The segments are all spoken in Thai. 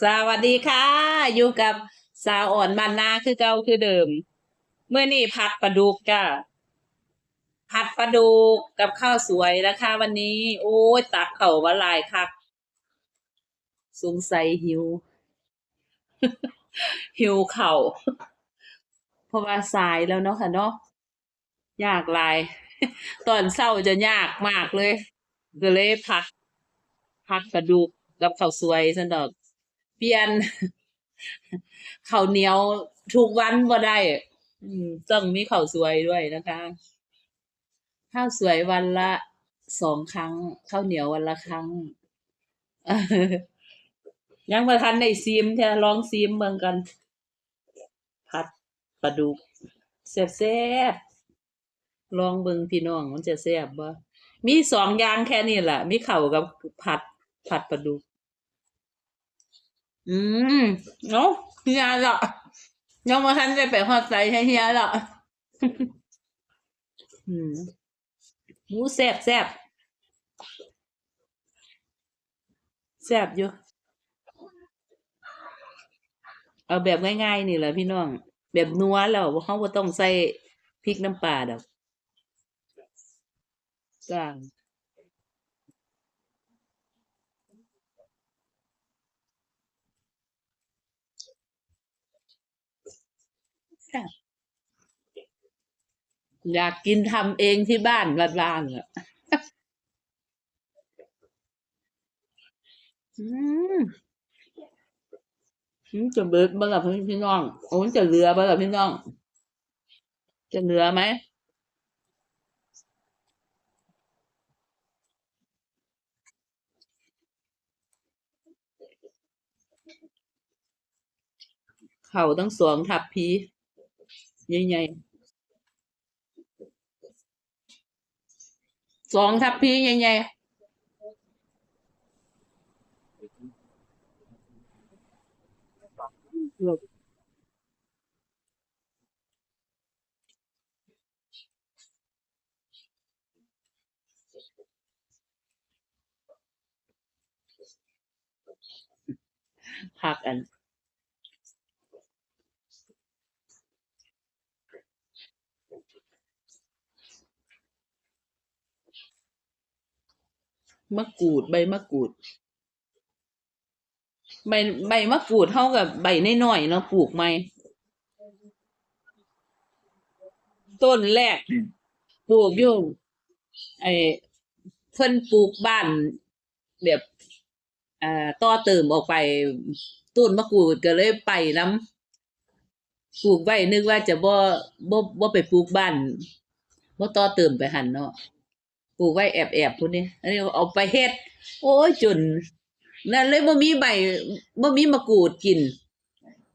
สวัสดีค่ะ อยู่กับสาวอ่อนบ้านนาคือเก่าคือเดิม เมื่อนี่ผัดปลาดุกจ้ะผัดปลาดุกกับข้าวสวยนะคะ วันนี้ โอ้ยตักเข่าวาลายคักสงสัยหิว หิวเข่าเพราะว่าสายแล้วเนาะค่ะเนาะยากลาย ตอนเช้าจะยากมากเลย ก็เลยผัดผัดปลาดุกกับข้าวสวยซั่นดอก ปลี่ยนข้าวเหนียวทุกวันบ่ได้ต้องมีข้าวสวยด้วยนะคะข้าวสวยวันละสองครั้งข้าวเหนียววันละครั้งยังบ่ทันได้ซิมแท้ลองซิมเบิ่งกัน ผัดปลาดุกแซ่บๆลองเบิงพี่น้องมันจะแซ่บบ่มีสองอย่างแค่นี้แหละมีเข้ากับผัดผัดปลาดุก อืมเนาะเฮียละยังบ่ทันได้ไปฮอดใจให้เฮียละอืมหมูแซ่บแซ่บแซ่บอยู่ เอาแบบง่ายๆนี่แหละพี่น้อง แบบนัวแล้วบ่เขาบ่ต้องใส่พริกน้ำปลาดอกจ้าง แซ่บอยากกินทำเองที่บ้านบ้านๆอะอืมอืมจะเบิดบ่ล่ะพี่น้อง โอ้จะเหลือบ่ล่ะพี่น้อง จะเหลือไหมเข่าตั้งสองทับพี ใหญ่ๆสองทับพีใหญ่ๆผักอัน มะกรูด ใบมะกรูด ใบใบมะกรูดเท่ากับใบน้อยๆเนาะปลูกใหม่ต้นแรกปลูกอยู่ไอ้เพิ่นปลูกบ้านแบบอ่าต่อเติมออกไปต้นมะกรูดก็เลยไปน้ำปลูกไว้นึกว่าจะบ่บ่บ่ไปปลูกบ้านบ่ต่อเติมไปหันเนาะ ลูกไว้แอบๆพุ่นนี่อันนี้เอาไปเฮ็ด โอ้ยจนนั่นเลยบ่มีใบบ่มีมะกรูดกิน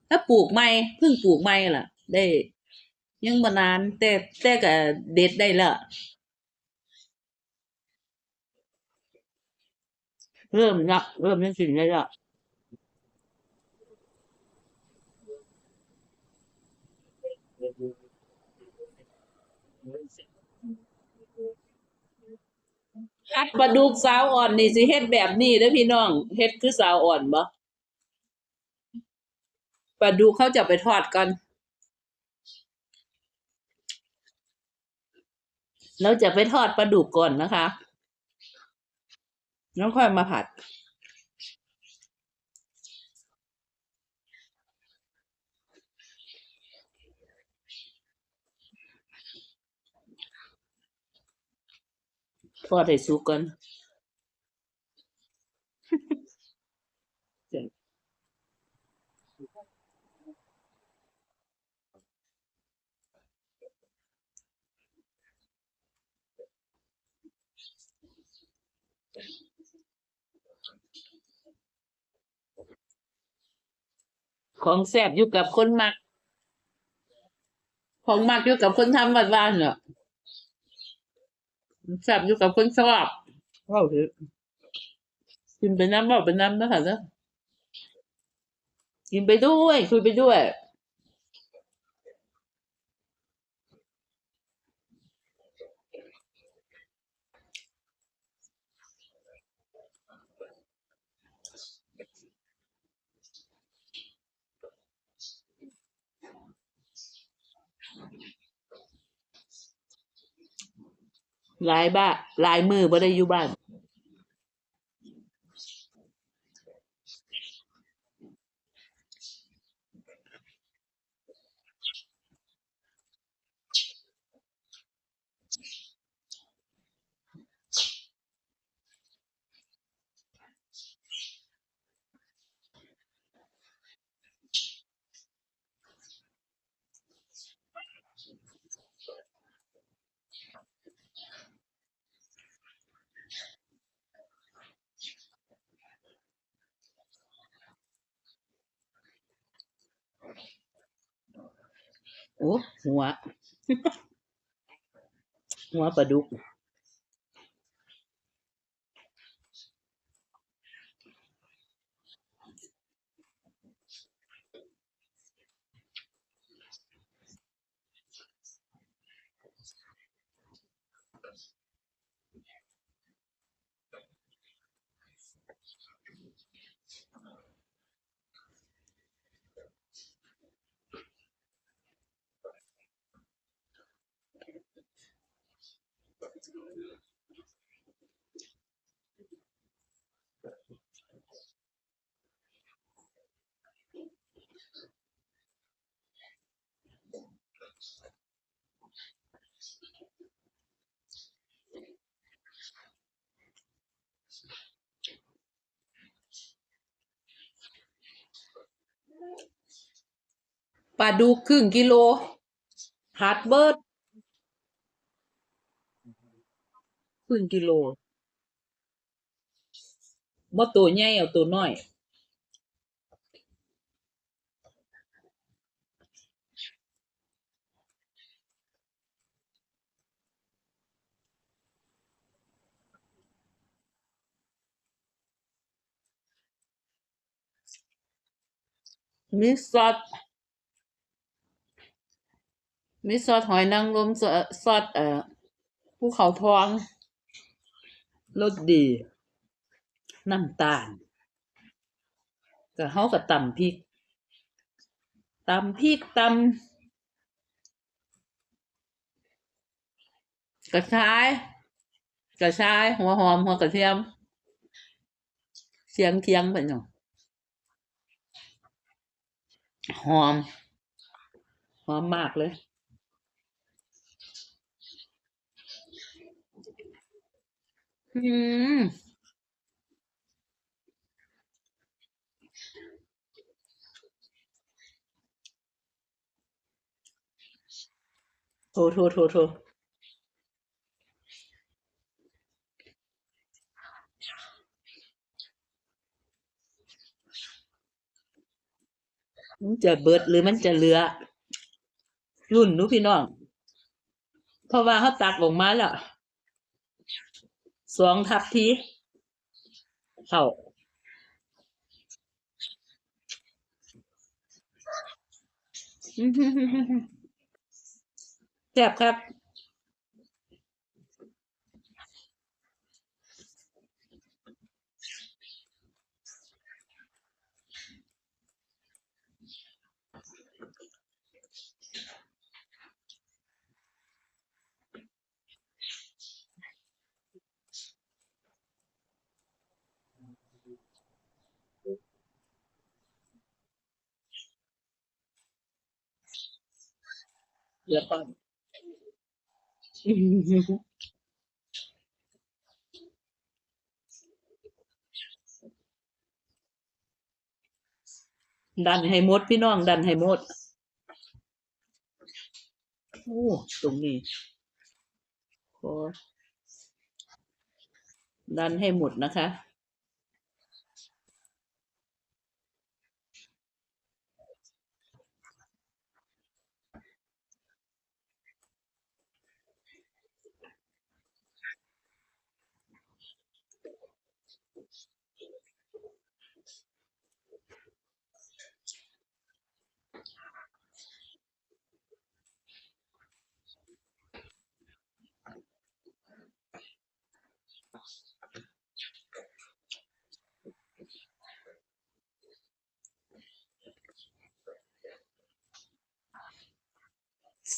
ถ้าปลูกใหม่เพิ่งปลูกใหม่ล่ะ ได้ ยังบ่นานแต่แต่ก็เด็ดได้ล้วเริ่มละเริ่มยังกินได้ละ อัดปลาดุกสาวอ่อนนี่สิเฮ็ดแบบนี้เด้อพี่น้องเฮ็ดคือสาวอ่อนบ่ปลาดุกเขาจะไปทอดก่อนเราจะไปทอดปลาดุกก่อนนะคะ แล้วค่อยมาผัด ทอดให้สุกก่อนของแซ่บอยู่กับคนมัก ของมักอยู่กับคนทำบ้านๆเนาะ แซ่บอยู่กับคนชอบเว้าเถอะกินไปน้ำเว้าไปน้ำนะคะเนาะกินไปด้วยคุยไปด้วย หลายบ้าหลายมือบ่ได้อยู่บ้าน โอ้หัว หัวปลาดุก ปลาดุกครึ่งกิโลฮาร์ดเบิร์ดครึ่งกิโลบ่ตัวใหญ่เอาตัวน้อย มีซอสมีซอสหอยนางรมซอสเอ่อภูเขาทองรสดี น้ำตาลก็เฮาก็ตำพริกตำพริกตำกระชายกระชาย หัวหอมหัวกระเทียมเคียงเคียงไปหน่อย หอม หอมมากเลย อืมโทโทโทโท มันจะเบิดหรือมันจะเหลือ รุ่นนูพี่น้อง เพราะว่าเขาตักออกมาแล้วสองทับทีเข้าอื้อหือหือหือหือแจบครับ เดี๋ยวก่อนอื้อหือหือหือดันให้หมดพี่น้องดันให้หมดโอ้ตรงนี้ขอดันให้หมดนะคะ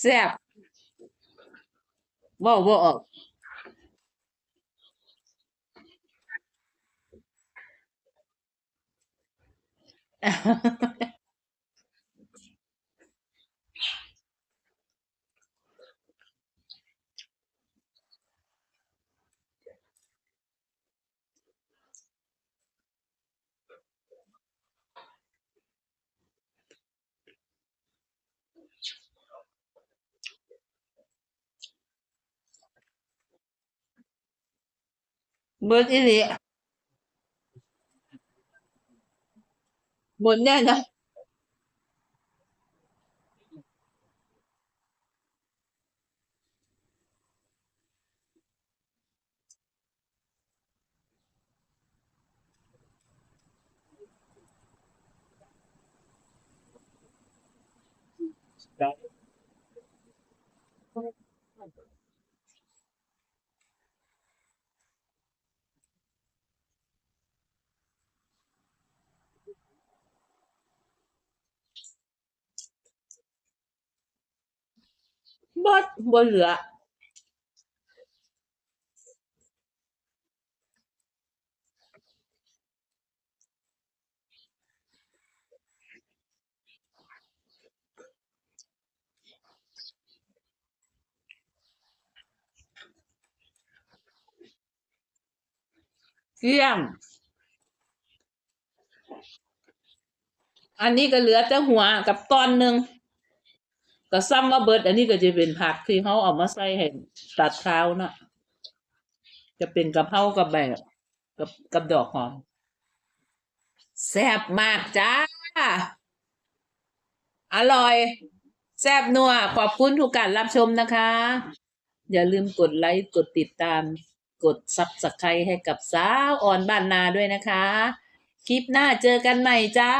Except. Whoa, whoa, whoa. เว้าบ่ออกเบดอีหลีหมดแน่นะเบิดบ่เหลือ เกลี้ยง อันนี้ก็เหลือแต่หัวกับตอนหนึ่ง ก็ซ้ำว่าเบิดอันนี้ก็จะเป็นผักที่เขาเอามาใส่ให้ตัดเท้านาะจะเป็นกะเพรากับแบบกับกับดอกหอมแซ่บมากจ้า อร่อย แซ่บนัว ขอบคุณทุกการรับชมนะคะ อย่าลืมกดไลค์ กดติดตาม กดซับสไครต์ให้กับสาวอ่อนบ้านนาด้วยนะคะ คลิปหน้าเจอกันใหม่จ้า